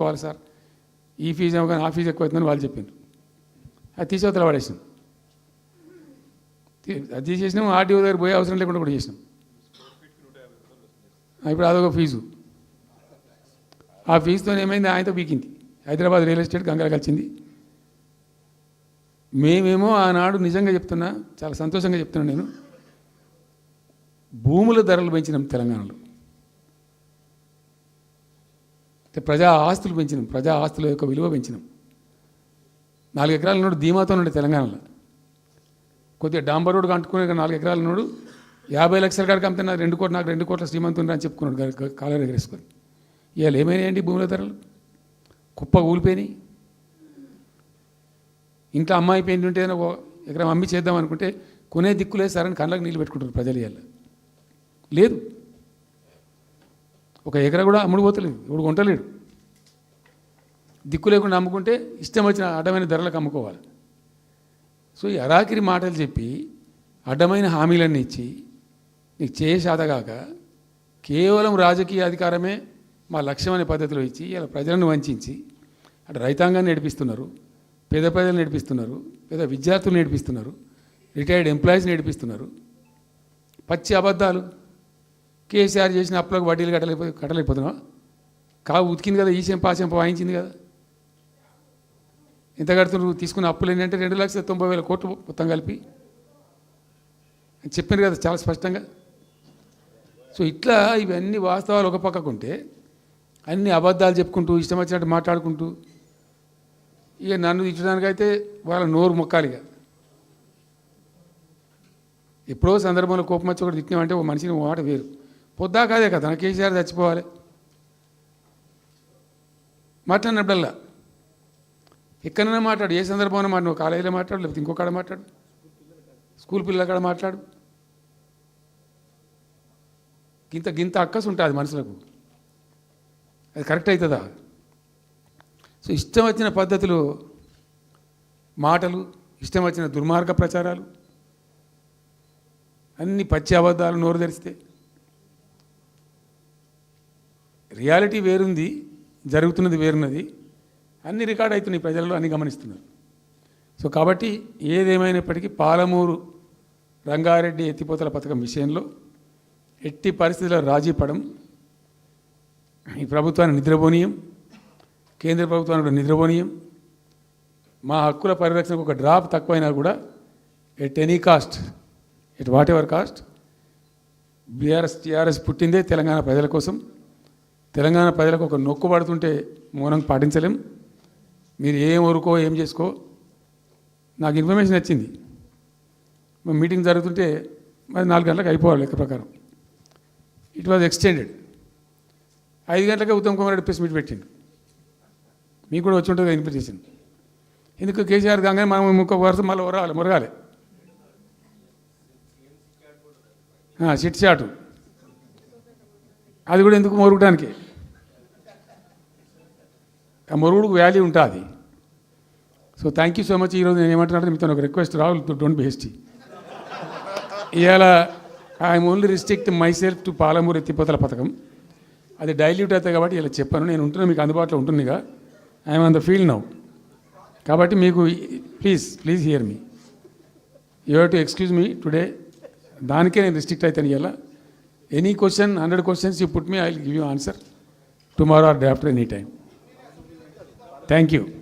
పోవాలి సార్. ఈ ఫీజు ఏమో కానీ ఆ ఫీజు ఎక్కువ అవుతుందని వాళ్ళు చెప్పిండ్రు. అది తీసేవతల పడేసింది. అది తీసేసినాం ఆర్టీఓ దగ్గర పోయే అవసరం లేకుండా కూడా చేసినాం. ఇప్పుడు అదొక ఫీజు. ఆ ఫీజుతో ఏమైంది? ఆయనతో పీకింది. హైదరాబాద్ రియల్ ఎస్టేట్ గంగల కలిసింది. మేమేమో ఆనాడు నిజంగా చెప్తున్నా చాలా సంతోషంగా చెప్తున్నా నేను భూముల ధరలు పెంచినాం తెలంగాణలో అంటే ప్రజా ఆస్తులు పెంచినాం ప్రజా ఆస్తుల యొక్క విలువ పెంచినాం. నాలుగు ఎకరాల నోడు ధీమాతో నుండి తెలంగాణలో. కొద్దిగా డాంబర్ రోడ్ కంటుకునే నాలుగు ఎకరాల నోడు యాభై లక్షల కాడికి అమ్మితే నాకు రెండు కోట్లు నాకు రెండు కోట్ల శ్రీమంతుని అని చెప్పుకున్నాడు కాలర్ ఎగరేసుకొని ఇవాళ ఏమైనాయండి భూముల ధరలు? కుప్ప ఊలిపోయినాయి. ఇంట్లో అమ్మాయి పెయింట్ ఉంటే ఏదైనా ఓ ఎకరం అమ్మి చేద్దాం అనుకుంటే కొనే దిక్కులే సరని కళ్ళకి నీళ్ళు పెట్టుకుంటారు ప్రజలు ఇవాళ. లేదు. ఒక ఎకరా కూడా అమ్ముడు పోతలేదు ఇప్పుడు కొంటలేడు. దిక్కు లేకుండా అమ్ముకుంటే ఇష్టం వచ్చిన అడ్డమైన ధరలకు అమ్ముకోవాలి. సో ఈ అరాకిరి మాటలు చెప్పి అడ్డమైన హామీలన్నీ ఇచ్చి నీకు చేసాదగాక కేవలం రాజకీయ అధికారమే మా లక్ష్యం అనే పద్ధతిలో ఇచ్చి ఇలా ప్రజలను వంచి అటు రైతాంగాన్ని నడిపిస్తున్నారు పేద ప్రజలు నడిపిస్తున్నారు పేద విద్యార్థులు నడిపిస్తున్నారు రిటైర్డ్ ఎంప్లాయీస్ నడిపిస్తున్నారు పచ్చి అబద్ధాలు. కేసీఆర్ చేసిన అప్పులకు వడ్డీలు కట్టలేకపోతే కట్టలేకపోతున్నాం కావు ఉతికింది కదా ఈ చెంప ఆ చెంప వాయించింది కదా. ఎంత కడుతున్నారు? తీసుకున్న అప్పులు ఏంటంటే రెండు లక్షల తొంభై వేల కోట్లు మొత్తం కలిపి. చెప్పాను కదా చాలా స్పష్టంగా. సో ఇట్లా ఇవన్నీ వాస్తవాలు ఒక పక్కకు ఉంటే అన్ని అబద్ధాలు చెప్పుకుంటూ ఇష్టం వచ్చినట్టు మాట్లాడుకుంటూ ఇక నన్ను తిట్టడానికైతే వాళ్ళ నోరు మొక్కాలిగా ఎప్పుడో సందర్భంలో కోపం వచ్చి ఒకటి తిట్టినామంటే ఓ మనిషిని ఓ మాట వేరు. పొద్దా కాదే కదా కేసీఆర్ చచ్చిపోవాలి. మాట్లాడినప్పుడల్లా ఎక్కడైనా మాట్లాడు ఏ సందర్భంలో మాట నువ్వు కాలేజీలో మాట్లాడు లేకపోతే ఇంకొకడ మాట్లాడు. స్కూల్ పిల్లల కాడ మాట్లాడు. గింత గింత అక్కసు ఉంటుంది మనుషులకు. అది కరెక్ట్ అవుతుందా సో ఇష్టం వచ్చిన పద్ధతులు మాటలు ఇష్టం వచ్చిన దుర్మార్గ ప్రచారాలు అన్ని పచ్చి అబద్ధాలు నోరు తెరిస్తే రియాలిటీ వేరుంది జరుగుతున్నది వేరున్నది అన్ని రికార్డ్ అవుతున్నాయి ప్రజల్లో అన్ని గమనిస్తున్నారు. సో కాబట్టి ఏదేమైనప్పటికీ పాలమూరు రంగారెడ్డి ఎత్తిపోతల పథకం విషయంలో ఎట్టి పరిస్థితుల్లో రాజీ పడం ఈ ప్రభుత్వాన్ని నిద్రపోనీయం కేంద్ర ప్రభుత్వాన్ని కూడా నిద్రపోనీయం. మా హక్కుల పరిరక్షణకు ఒక డ్రాప్ తక్కువైనా కూడా at any cost at whatever cost BRS TRS పుట్టిందే తెలంగాణ ప్రజల కోసం. తెలంగాణ ప్రజలకు ఒక నొక్కు పడుతుంటే మౌనం పాటించలేం. మీరు ఏం వరుకో ఏం చేసుకో నాకు ఇన్ఫర్మేషన్ వచ్చింది మీటింగ్ జరుగుతుంటే మరి నాలుగు గంటలకు అయిపోవాలి లెక్క ప్రకారం. ఇట్ వాజ్ ఎక్స్టెండెడ్ ఐదు గంటలకే ఉత్తమ్ కుమార్ రెడ్డి ప్రెస్ మీట్ పెట్టిండు. మీకు కూడా వచ్చి ఉంటుంది ఇన్విటేషన్ ఎందుకు కేసీఆర్ కాగానే మనం ఇంకొక వరుస మళ్ళీ ఉరగాలి మురగాలి చిట్ చాటు అది కూడా ఎందుకు మొరగడానికి ఆ మొరుగుడుకు వాల్యూ ఉంటుంది. So thank you so much ఈరోజు నేను ఏమంటున్నాను మీతో ఒక రిక్వెస్ట్ రావాలి. డోంట్ బి హెస్టీ ఇవాళ I'm only restrict myself to Palamuru ఎత్తిపోతల పథకం. అది డైల్యూట్ అవుతాయి కాబట్టి ఇలా చెప్పాను. నేను ఉంటున్నా మీకు అందుబాటులో ఉంటుందిగా. I'm on the field now కాబట్టి మీకు please please hear me you have to excuse me today దానికే నేను రిస్ట్రిక్ట్ అవుతాను ఇలా Any question, 100 questions you put me, I'll give you answer tomorrow or day after any time. Thank you.